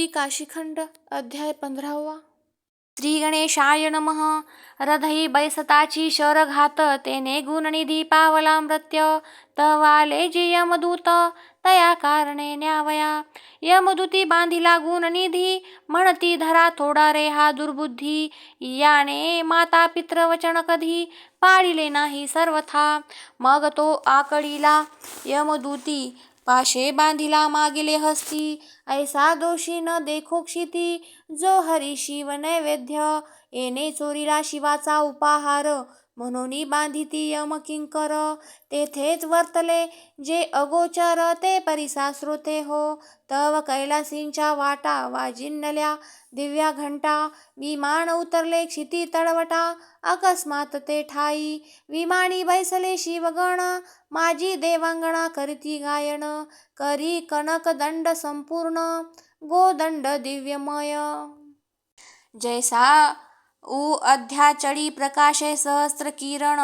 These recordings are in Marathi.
यमदूती काशीखंड अध्याय पंधरावा. श्री गणेशाय नमः. हृदयी बैसताची शर घात तेने गुणनिधी पावला मृत्य तवाले जी यमदूत तया कारणे न्यावया. यमदूती बांधिला गुणनिधी म्हणती धरा थोडा रे हा दुर्बुद्धी. याने माता पित्र वचन कधी पाळिले नाही सर्वथा. मग तो आकळीला यमदूती पाशे बांधिला मागिले हस्ती. ऐसा दोषी न देखो क्षिती. जो हरी शिव नैवेद्य. येणे चोरीला शिवाचा उपाहार. म्हणून बांधिती यम किंकर तेथेच वर्तले जे अगोचर ते परिसा श्रोते हो. तव कैलासींच्या वाटा वाजिन्नल्या दिव्या घंटा विमान उतरले क्षिती तळवटा अकस्मात ते ठाई. विमानी बैसले शिवगण माझी देवांगणा करीती गायन. करी कनक दंड संपूर्ण गोदंड दिव्यमय. जैसा उ अध्याचळी प्रकाशे सहस्र किरण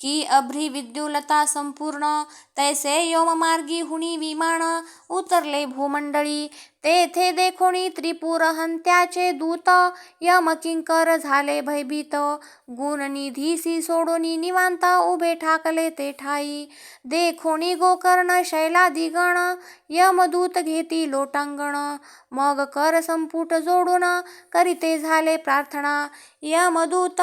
की अभ्री विद्युलता संपूर्ण तैसे योममार्गी हुणी विमान उतरले भूमंडळी. तेथे देखोणी त्रिपुर हंत्याचे दूत यमकिंकर झाले भयभीत. गुणनिधीसी सोडोनी निवांत उभे ठाकले ते ठाई. देखोणी गोकर्ण शैलादिगण यमदूत घेती लोटांगण. मग कर संपुट जोडून करीते झाले प्रार्थना. यमदूत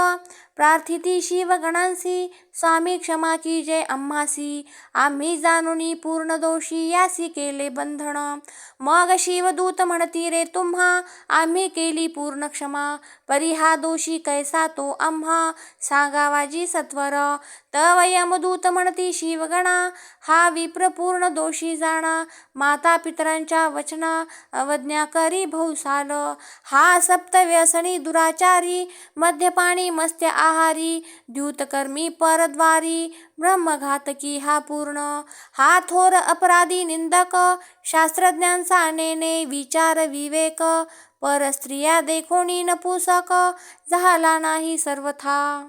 प्रार्थिती शिवगणांसी स्वामी क्षमा की जय आम्हासी आम्ही जाणुनी पूर्ण दोषी यासी केले बंधन। मग शिवदूत म्हणती रे तुम्हा आम्ही केली पूर्ण क्षमा। परी हा दोषी कैसा तो आम्हा सांगावाजी सत्वर। तवयमदूत म्हणती शिवगणा। हा विप्रपूर्ण दोषी जाणा। माता पितरांच्या वचना अवज्ञा करी भौसाल। हा सप्तव्यसनी दुराचारी। मद्यपाणी मस्त्य आहारी। द्यूतकर्मी परद्वारी। ब्रह्मघातकी हा पूर्ण। हा थोर अपराधी निंदक। शास्त्रज्ञांचा नेने विचार विवेक। परस्त्रिया देखोनी नपुसक झाला नाही सर्वथा.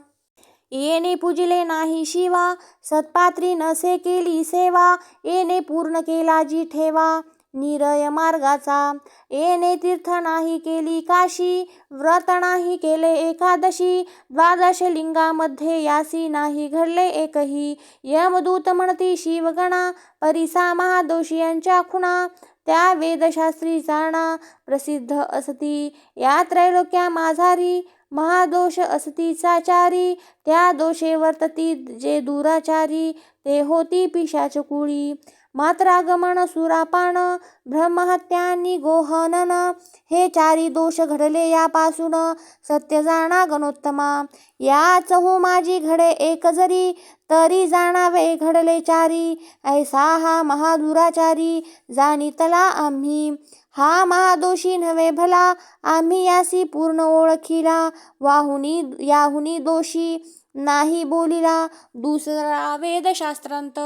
येणे पूजले नाही शिवा सत्पात्री नसे केली सेवा येणे पूर्ण केला जी ठेवा निरय मार्गाचा. येणे तीर्थ नाही केली काशी व्रत नाही केले एकादशी द्वादश लिंगामध्ये यासी नाही घडले एकही. यमदूत म्हणती शिवगणा परिसा महादोषी यांच्या खुणा त्या वेदशास्त्री जाणा प्रसिद्ध असती. या त्रैलोक्या माझारी महादोष असती चाचारी. त्या दोषे वर्तती जे दुराचारी. ते होती पिशाच कुळी. मात्रागमन सुरापान ब्रह्महत्यानी गोहनन हे चारी दोष घडले यापासून. सत्य जाणा गणोत्तमा. या चहू माझी घडे एक जरी. तरी जाणावे घडले चारी. ऐसा हा महादुराचारी जाणीतला आम्ही. हा महादोषी नव्हे भला आम्ही यासी पूर्ण ओळखीला. वाहुनी याहुनी दोषी नाही बोलिला. दुसरा वेदशास्त्रांत.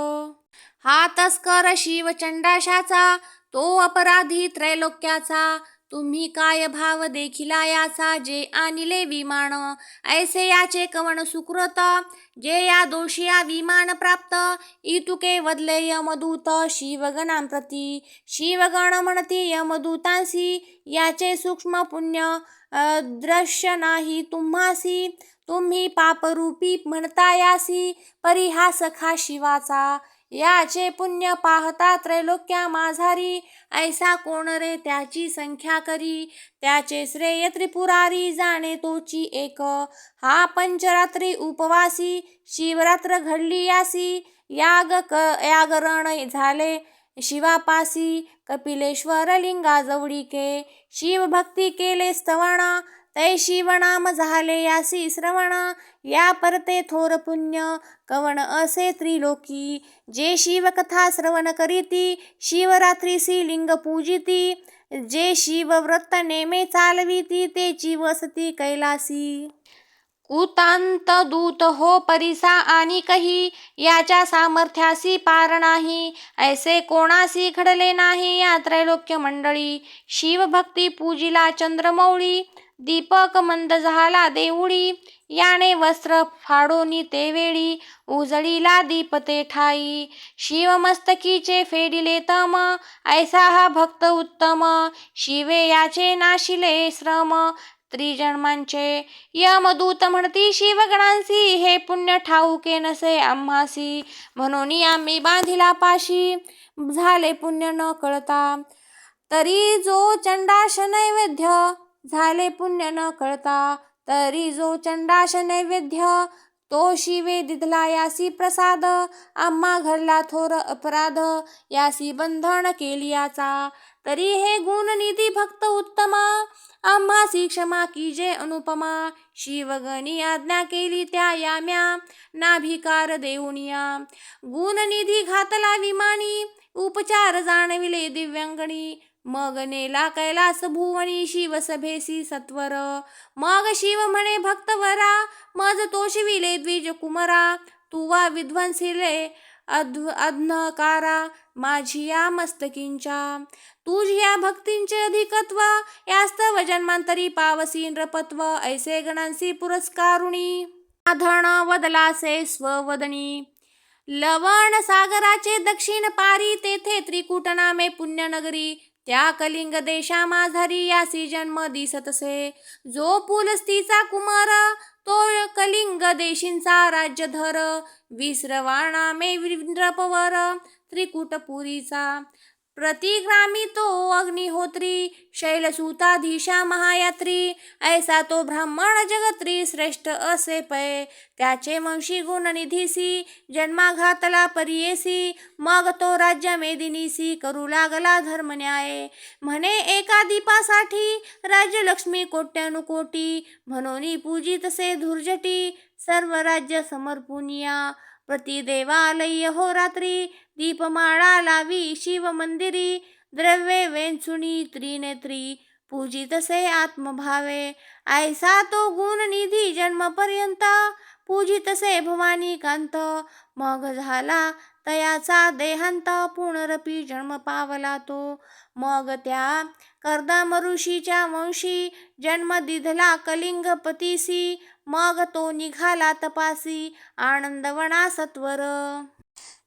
हा तस्कर शिवचंडाशाचा तो अपराधी त्रैलोक्याचा. तुम्ही काय भाव देखिला याचा जे आणिले विमान? ऐसे याचे कवण सुकृत? जे या दोषिया विमान प्राप्त? इतुके वदले यमदूत शिवगणांप्रती शिवगण म्हणती यमदूतांसी याचे सूक्ष्म पुण्य दृश्य नाही तुम्हासी। तुम्ही पापरूपी म्हणता यासी परिहास खा शिवाचा। याचे पुण्य पाहता त्रैलोक्या माझारी ऐसा कोण रे त्याची संख्या करी? त्याचे श्रेय त्रिपुरारी जाणे तोची एक. हा पंचरात्री उपवासी शिवरात्र घडली यासी. याग क यागरण झाले शिवापासी. कपिलेश्वर लिंगाजवळीके. शिवभक्ती केले स्तवणा. तै शिवनाम झाले यासी श्रवण या परते थोर पुण्य कवण असे त्रिलोकी. जे शिवकथा श्रवण करीती शिवरात्रीसी लिंग पूजिती. जे शिवव्रत नेमे चालविती तेची वसती कैलासी. कुतांत दूत हो परिसा आणि कही याच्या सामर्थ्यासी पार नाही. ऐसे कोणासी घडले नाही या त्रैलोक्य मंडळी शिवभक्ती पूजिला चंद्रमौळी. दीपक मंद झाला देवळी याने वस्त्र फाडोनी ते वेळी उजळीला दीप ते ठाई. शिवमस्तकीचे फेडिले तम. ऐसा हा भक्त उत्तम. शिवे याचे नाशिले श्रम. त्रिजन्मांचे यमदूत म्हणती शिवगणांसी. हे पुण्य ठाऊके नसे आम्हासी. म्हणून आम्ही बांधिला पाशी. झाले पुण्य न कळता. तरी जो चंडाश नैवेद्य झाले पुण्य न कळता तरी जो चंडाश नैवेद्य तो शिवे दिधला यासी प्रसाद आम्हा घडला थोर अपराध यासी बंधन केली याचा. तरी हे गुणनिधी भक्त उत्तमा आम्हासी क्षमा की जे अनुपमा. शिवगणी आज्ञा केली त्या याम्या नाभिकार देऊनिया गुणनिधी घातला विमानी उपचार जाणविले दिव्यांगणी. मग नेला कैलास भुवनी शिवसभेसी सत्वर. मग शिव म्हणे भक्तवरा मज तोषविले द्विज कुमरा. तुवा विध्वंसिले अध्व अध्नकारा माझी या मस्तकींच्या. तुझ्या भक्तींचे अधिकत्व यास्तव जन्मांतरी पावसी नृपत्व ऐसे गणांसी पुरस्कारुणी. आधण वदलासे स्ववदनी. लवण सागराचे दक्षिण पारी तेथे त्रिकुट नामे पुण्यनगरी. त्या कलिंग देशा माझरी यासी जन्म दिसतसे. जो पुलस्तीचा कुमार तो कलिंग देशींचा राज्यधर. विसरवाणा मे विंद्रपवर त्रिकुटपुरीचा. प्रतिग्रामी तो अग्निहोत्री शैलसुताधीशा महायात्री ऐसा तो ब्राह्मण जगत्री श्रेष्ठ असे पै। त्याचे वंशी गुणनिधीसी जन्माघातला परियेसी मग तो राज्य मेदिनीसी करू लागला धर्मन्याय म्हणे एका दीपासाठी राज्यलक्ष्मी कोट्यानुकोटी म्हणून पूजितसे धुर्जटी सर्व राज्य समर्पुनिया प्रतिदेवालय हो रात्री दीपमाळा लावी शिव मंदिरी द्रव्ये वेंचुनी त्रिनेत्री पूजितसे आत्मभावे. ऐसा तो गुणनिधी जन्मपर्यंत पूजितसे भवानी कांत. मग झाला तयाचा देहांत पुनरपी जन्म पावला तो. मग त्या कर्दम ऋषीच्या वंशी जन्म दिधला कलिंगपतीसी. मग तो निघाला तपासी आनंदवना सत्वर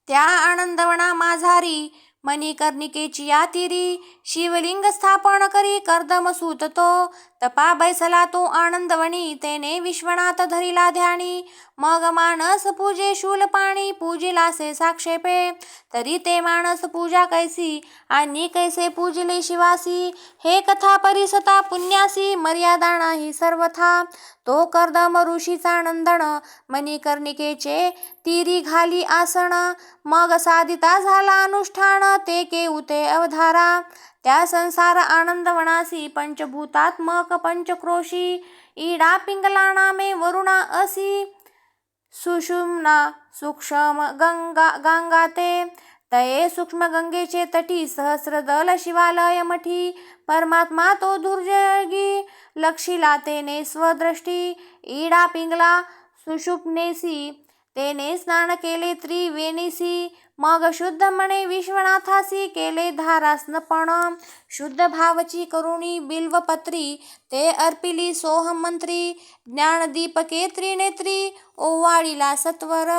त्या आनंदवना माझारी मणिकर्णिकेची यातिरी शिवलिंग स्थापन करी कर्दम सूत तो तपा बैसला तो आनंदवणी तेने विश्वनाथ धरिला ध्यानी मग मानस पूजे शूल पाणी पूजिलासे साक्षेपे तरी ते मानस पूजा कैसी आणि कैसे पूजिले शिवासी हे कथा परिसता पुण्यासी मर्यादा नाही सर्वथा तो कर्दम ऋषीचा नंदन मणिकर्णिकेचे तिरी घाली आसन. मग साधिता झाला अनुष्ठान ते केऊते अवधारा. त्या संसार आनंदवनासी पंचभूतात्मक पंचक्रोशी. ईडा पिंगला नामे वरुणा असी. सुषुम्ना सूक्ष्म गंगा गंगा ते. तये सूक्ष्म गंगेचे तटी सहस्रदल शिवालय मठी. परमात्मा तो दुर्जगी. लक्षिला तेने स्वदृष्टी इडा पिंगला सुषुप्नेसी तेने स्नान केले त्रिवेणीसी मग शुद्ध म्हणे विश्वनाथासी केले धारास्नपण शुद्ध भावची करुणी बिल्वपत्री ते अर्पिली सोहमंत्री ज्ञानदीपके त्रिनेत्री ओवाळीला सत्वर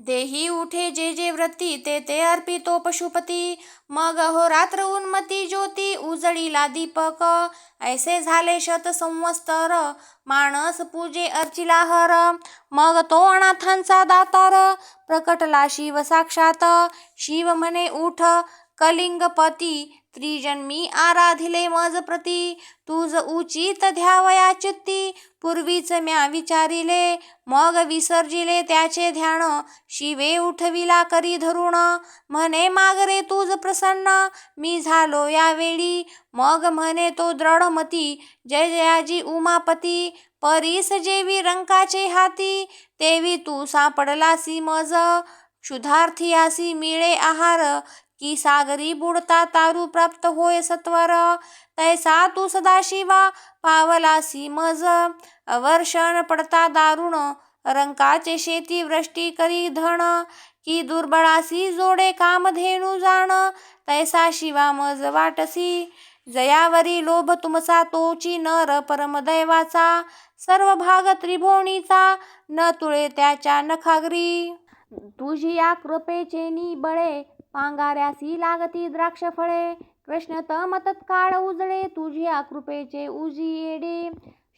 देही उठे जे जे व्रती ते ते अर्पितो पशुपती. मग हो रात्र उन्मती ज्योती उजळीला दीपक. ऐसे झाले शत संवस्तर माणस पूजे अर्चिला हर. मग तो अनाथांचा दातार प्रकटला शिव साक्षात. शिव म्हणे उठ कलिंगपती त्रिजन्मी आराधिले मज प्रती. तुझ उचित ध्यावया चित्ती. पूर्वीच म्या विचारिले मग विसर्जिले त्याचे ध्यान. शिवे उठविला करी धरुण. म्हणे मागरे तुझ प्रसन्न. मी झालो यावेळी. मग म्हणे तो दृढमती. जय जयाजी उमापती. परीस जेवी रंकाचे हाती. तेवी तू सापडलासी मज. क्षुधार्थी मिळे आहार. की सागरी बुडता तारू प्राप्त होय सत्वर. तैसा तू सदाशिवा पावलासी मज अवर्षण पडता दारुण रंकाचे शेती वृष्टी करी धन की दुर्बळासी जोडे कामधेनू जाण तैसा शिवा मज वाटसी. जयावरी लोभ तुमचा तोची नर परमदैवाचा. सर्व भाग त्रिभुवनीचा न तुळे त्याच्या नखागरी. तुझी या कृपेचे बळे पांगाऱ्यासी लागती द्राक्ष फळे कृष्ण तम तत्काळ उजळे तुझी कृपेचे उजियेडे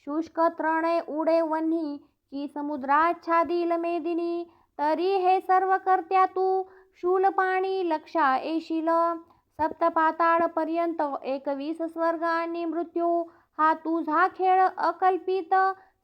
शुष्क तृणे उडे वन्ही की समुद्राच्छादिल मेदिनी. तरी हे सर्व करत्या तू शूलपाणी लक्षा येशील. सप्तपाताळपर्यंत पर्यंत एकवीस स्वर्ग आणि मृत्यू. हा तुझा खेळ अकल्पित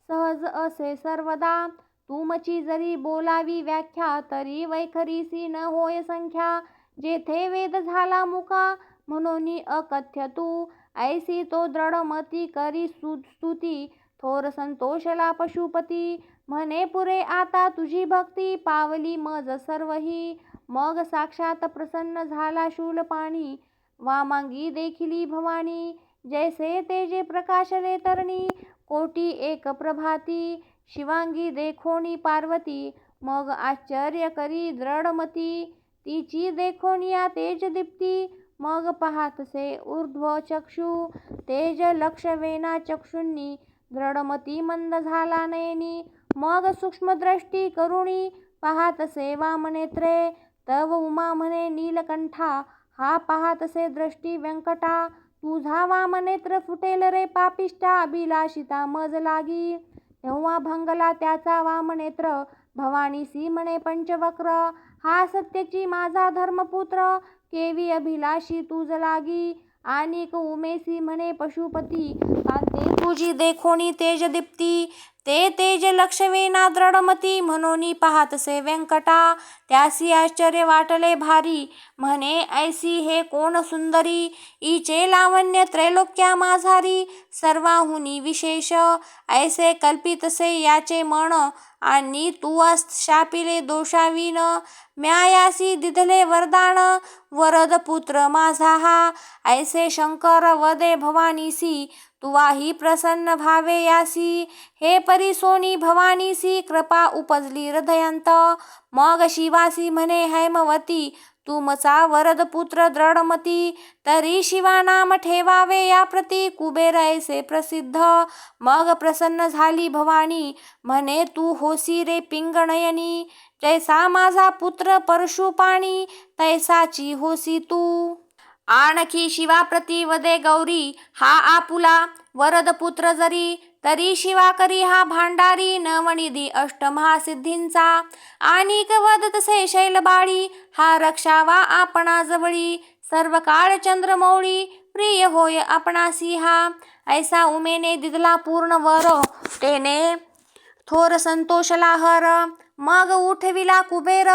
सहज असे सर्वदा. तुमची जरी बोलावी व्याख्या तरी वैखरीसी न होय संख्या. जेथे वेद झाला मुका म्हणून अकथ्य तू. ऐसी तो दृढमती करी स्तुती. थोर संतोषला पशुपती. म्हणे पुरे आता तुझी भक्ती. पावली मज सर्वही. मग साक्षात प्रसन्न झाला शूलपाणी वामांगी देखिली भवानी. जैसे तेजे प्रकाशले तरणी. कोटी एक प्रभाती. शिवांगी देखोणी पार्वती. मग आश्चर्य करी दृढमती. तिची देखोनिया तेज दीप्ती. मग पाहातसे ऊर्ध्व चक्षु. तेज लक्षवेना चक्षुंनी. दृढमती मंद झाला नयनी. मग सूक्ष्मदृष्टी करुणी. पाहातसे वामनेत्रे तव उमा म्हणे नीलकंठा हा पाहतसे दृष्टी व्यंकटा. तुझा वामनेत्र फुटेल रे पापिष्टा अभिलाषिता मज लागी. तेव्हा भंगला त्याचा वामनेत्र भवानीसी म्हणे पंचवक्र. हा सत्यची माझा धर्मपुत्र. केवी अभिलाषी तुझ लागी. आणिक उमेसी म्हणे पशुपती. कांते तुझी देखोनी तेज दीप्ती ते तेज लक्षवेना दृढमती म्हणून पाहतसे व्यंकटा त्यासी आश्चर्य वाटले भारी. म्हणे ऐसी हे कोण सुंदरी? इचे लावण्य त्रैलोक्या माझारी सर्वाहुनी विशेष ऐसे कल्पितसे याचे मन. आणि तू शापिले दोषावीन. म्यायासी दिधले वरदान. वरद पुत्र माझा हा. ऐसे शंकर वदे भवानीसी. तुवाही प्रसन्न भावे यासी. हे परिसोनी भवानीसी कृपा उपजली हृदयंत. मग शिवासी म्हणे हैमवती तुमचा वरद पुत्र दृढमती तरी शिवा नाम ठेवावे या प्रती कुबेर ऐसे प्रसिद्ध. मग प्रसन्न झाली भवानी म्हणे तू होसी रे पिंगणयनी. जैसा माझा पुत्र परशुपाणी तैसाची होसी तू. आणखी शिवाप्रती वदे गौरी हा आपुला वरद पुत्र जरी तरी शिवा करी हा भांडारी नवनिधी अष्टमहासिद्धींचा. आणिक वदतसे शैलबाळी हा रक्षावा आपणा जवळी. सर्व काळ चंद्रमौळी प्रिय होय आपणासी हा ऐसा उमेने दिदला पूर्ण वर तेने थोर संतोषला हर. मग उठविला कुबेर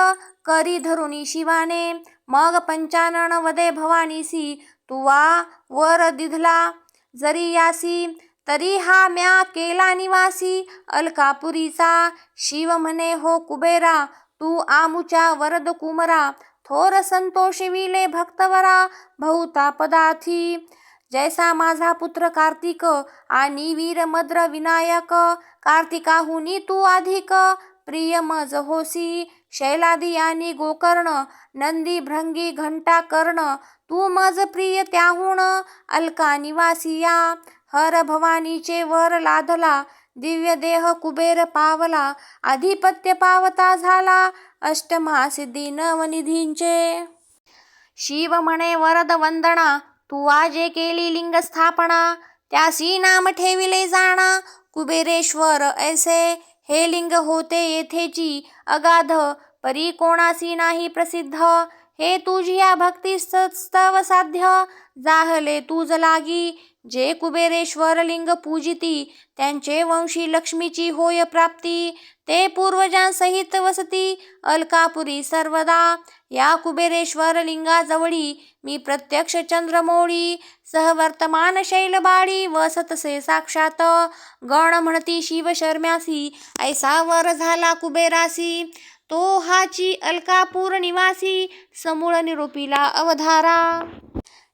करी धरुणी शिवाने. मग पंचानन वदे भवानीसी तुवा वर दिधला जरी यासी तरी हा म्या केला निवासी अलकापुरीचा शिव म्हणे हो कुबेरा तू आमुच्या वरद कुमरा थोर संतोषविले भक्तवरा बहुता पदार्थी जैसा माझा पुत्र कार्तिक आणि वीरमद्र विनायक कार्तिकाहुनी तू अधिक प्रिय मज होसी. शैलादी आणि गोकर्ण नंदी भृंगी घंटा कर्ण तू मज प्रिय त्याहून अलका निवासिया हर भवानीचे वर लाधला दिव्य देह कुबेर पावला आधिपत्य पावता झाला अष्टमहासिद्धी नवनिधींचे. शिव म्हणे वरद वंदना तू आजे केली लिंग स्थापना त्यासी नाम ठेविले जाणा कुबेरेश्वर ऐसे हे लिंग होते येथेची अगाध परी कोणासी नाही प्रसिद्ध. हे तुझिया भक्ती साध्य. जाहले तुझ लागी जे कुबेरेश्वर लिंग पूजिती त्यांचे वंशी लक्ष्मीची होय प्राप्ती ते पूर्वजांसहित वसती अलकापुरी सर्वदा. या कुबेरेश्वर लिंगाजवळी मी प्रत्यक्ष चंद्रमोळी सहवर्तमान शैलबाळी वसतसे साक्षात. गण म्हणती शिव शर्म्यासी ऐसा वर झाला कुबेरासी. तो हाची अलकापूर निवासी समूळ निरूपिला अवधारा.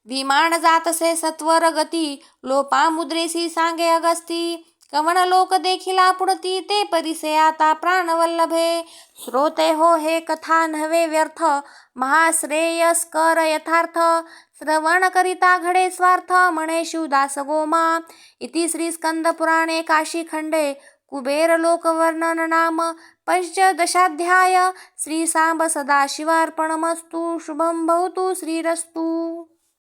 विमान जातसे सत्वर गती लोपामुद्रेसी सांगे अगस्ती. कवण लोक देखील आपुडती ते परिसे आता प्राणवल्लभे. श्रोते हो हे कथा नवे व्यर्थ महाश्रेयस्कर यथार्थ. श्रवण करिता घडे स्वार्थ म्हणे शिवदास गोमा. इति श्री स्कंद पुराणे काशी खंडे कुबेर लोकवर्णन नाम. पंचदशाध्याय श्री सांब सदाशिवार्पणमस्तु शुभम भवतु श्रीरस्तु.